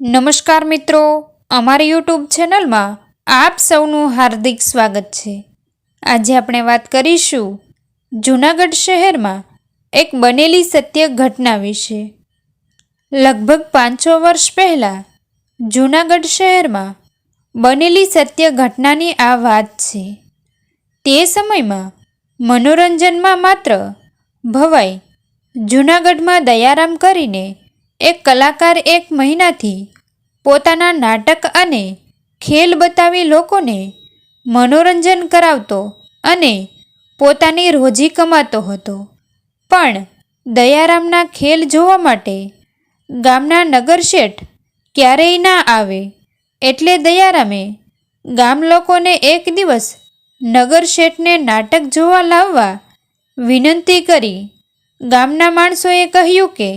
નમસ્કાર મિત્રો, અમારી યુટ્યુબ ચેનલમાં આપ સૌનું હાર્દિક સ્વાગત છે. આજે આપણે વાત કરીશું જૂનાગઢ શહેરમાં એક બનેલી સત્ય ઘટના વિશે. લગભગ પાંચસો વર્ષ પહેલાં જૂનાગઢ શહેરમાં બનેલી સત્ય ઘટનાની આ વાત છે. તે સમયમાં મનોરંજનમાં માત્ર ભવાઈ જૂનાગઢમાં દયારામ કરીને એક કલાકાર એક મહિનાથી પોતાના નાટક અને ખેલ બતાવી લોકોને મનોરંજન કરાવતો અને પોતાની રોજી કમાતો હતો. પણ દયારામના ખેલ જોવા માટે ગામના નગરશેઠ ક્યારેય ના આવે એટલે દયારામે ગામ લોકોને એક દિવસ નગરશેઠને નાટક જોવા લાવવા વિનંતી કરી. ગામના માણસોએ કહ્યું કે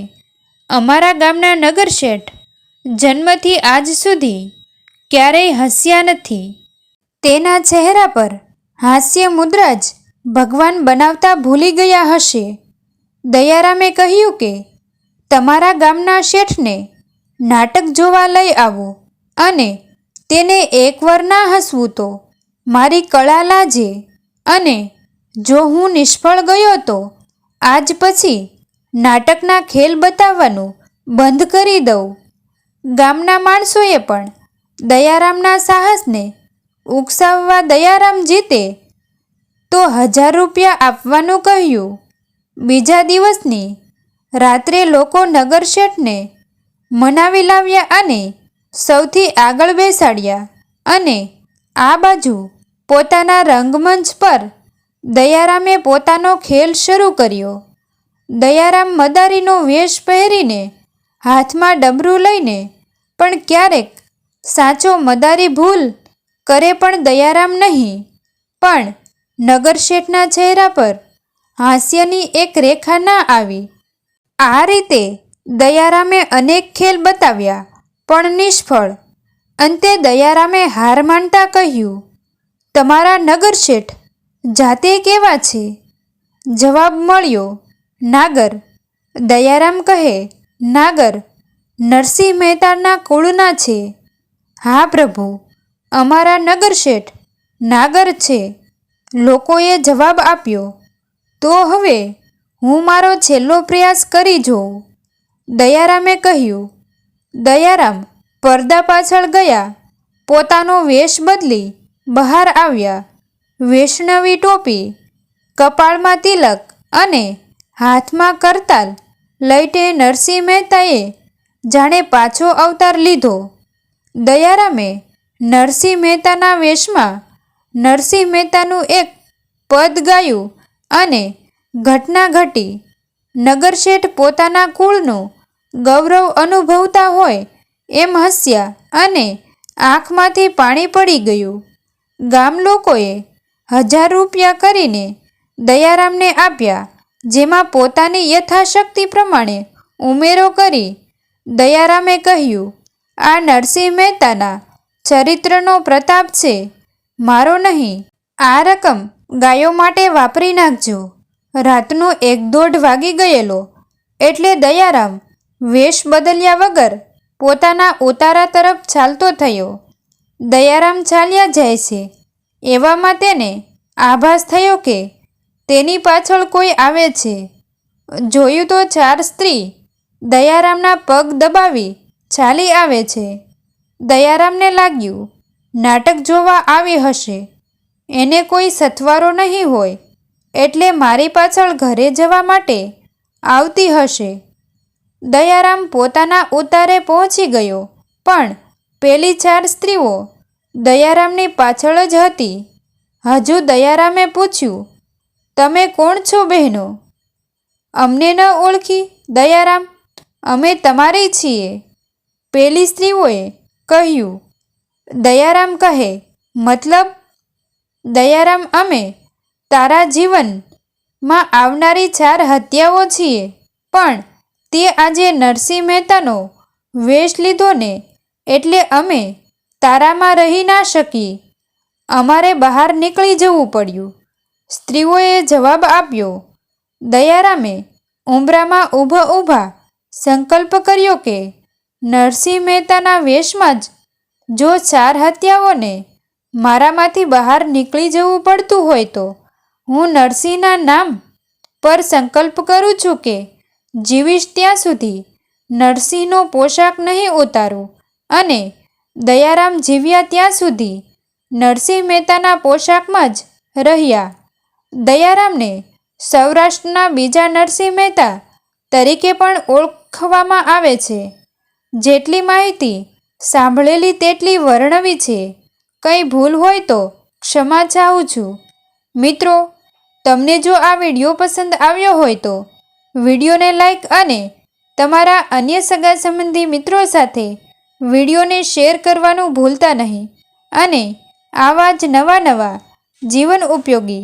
અમારા ગામના નગરશેઠ જન્મથી આજ સુધી ક્યારેય હસ્યા નથી. તેના ચહેરા પર હાસ્ય મુદ્રા જ ભગવાન બનાવતા ભૂલી ગયા હશે. દયારામે કહ્યું કે, તમારા ગામના શેઠને નાટક જોવા લઈ આવો અને તેને એકવાર ના હસવું તો મારી કળા લાજે અને જો હું નિષ્ફળ ગયો તો આજ પછી નાટકના ખેલ બતાવવાનું બંધ કરી દઉં. ગામના માણસોએ પણ દયારામના સાહસને ઉકસાવવા દયારામ જીતે તો હજાર રૂપિયા આપવાનું કહ્યું. બીજા દિવસની રાત્રે લોકો નગરશેઠને મનાવી લાવ્યા અને સૌથી આગળ બેસાડ્યા અને આ બાજુ પોતાના રંગમંચ પર દયારામે પોતાનો ખેલ શરૂ કર્યો. દયારામ મદારીનો વેશ પહેરીને હાથમાં ડમરું લઈને, પણ ક્યારેક સાચો મદારી ભૂલ કરે પણ દયારામ નહીં. પણ નગરશેઠના ચહેરા પર હાસ્યની એક રેખા ના આવી. આ રીતે દયારામે અનેક ખેલ બતાવ્યા, પણ નિષ્ફળ. અંતે દયારામે હાર માનતા કહ્યું, તમારા નગરશેઠ જાતે કેવા છે? જવાબ મળ્યો નાગર, દયારામ કહે, નાગર, નરસિંહ મહેતાના કુળના છે. હા પ્રભુ, અમારા નગરશેઠ નાગર છે. લોકોએ જવાબ આપ્યો, તો હવે હું મારો છેલ્લો પ્રયાસ કરી જોઉં. દયારામે કહ્યું, દયારામ, પડદા પાછળ ગયા, પોતાનો વેશ બદલી બહાર આવ્યા. વૈષ્ણવી ટોપી, કપાળમાં તિલક અને હાથમાં કરતાલ. લઈને નરસિંહ મહેતાએ જાણે પાછો અવતાર લીધો. દયારામે નરસિંહ મહેતાના વેશમાં નરસિંહ મહેતાનું એક પદ ગાયું અને ઘટના ઘટી. નગરશેઠ પોતાના કુળનું ગૌરવ અનુભવતા હોય એમ હસ્યા અને આંખમાંથી પાણી પડી ગયું. ગામ લોકોએ હજાર રૂપિયા કરીને દયારામને આપ્યા. જેમાં પોતાની યથાશક્તિ પ્રમાણે ઉમેરો કરી દયારામે કહ્યું, આ નરસિંહ મહેતાના ચરિત્રનો પ્રતાપ છે. મારો નહીં, આ રકમ ગાયો માટે વાપરી નાખજો. રાતનો એક દોઢ વાગી ગયેલો, એટલે દયારામ વેશ બદલ્યા વગર પોતાના ઉતારા તરફ ચાલતો થયો. દયારામ ચાલ્યા જાય છે. એવામાં તેને આભાસ થયો કે તેની પાછળ કોઈ આવે છે? જોયું તો ચાર સ્ત્રી. દયારામના પગ દબાવી ચાલી આવે છે. દયારામને લાગ્યું, નાટક જોવા આવી હશે. એને કોઈ સથવારો નહીં હોય. એટલે મારી પાછળ ઘરે જવા માટે આવતી હશે. દયારામ પોતાના ઉતારે પહોંચી ગયો, પણ પેલી ચાર સ્ત્રીઓ દયારામની પાછળ જ હતી. હજુ દયારામે પૂછ્યું તમે કોણ છો બહેનો? અમને ન ઓળખી, દયારામ. અમે તમારે છીએ. પેલી સ્ત્રીઓએ કહ્યું, દયારામ કહે. મતલબ, દયારામ, અમે તારા જીવનમાં આવનારી ચાર હત્યાઓ છીએ, પણ તે આજે નરસિંહ મહેતાનો વેશ લીધો ને એટલે અમે તારામાં રહી ના શકી અમારે બહાર નીકળી જવું પડ્યું. સ્ત્રીઓએ જવાબ આપ્યો, દયારામે, ઉંબરામાં ઊભા ઊભા સંકલ્પ કર્યો કે નરસિંહ મહેતાના વેશમાં જ જો ચાર હત્યાઓને મારામાંથી બહાર નીકળી જવું પડતું હોય તો હું નરસિંહના નામ પર સંકલ્પ કરું છું કે જીવીશ ત્યાં સુધી નરસિંહનો પોશાક નહીં ઉતારું અને દયારામ જીવ્યા ત્યાં સુધી નરસિંહ મહેતાના પોશાકમાં જ રહ્યા. દયારામને સૌરાષ્ટ્રના બીજા નરસિંહ મહેતા તરીકે પણ ઓળખવામાં આવે છે. જેટલી માહિતી સાંભળેલી તેટલી વર્ણવી છે. કંઈ ભૂલ હોય તો ક્ષમા ચાહું છું. મિત્રો, તમને જો આ વીડિયો પસંદ આવ્યો હોય તો વિડીયોને લાઈક અને તમારા અન્ય સગા સંબંધી મિત્રો સાથે વિડીયોને શેર કરવાનું ભૂલતા નહીં. અને આવા જ નવા નવા જીવન ઉપયોગી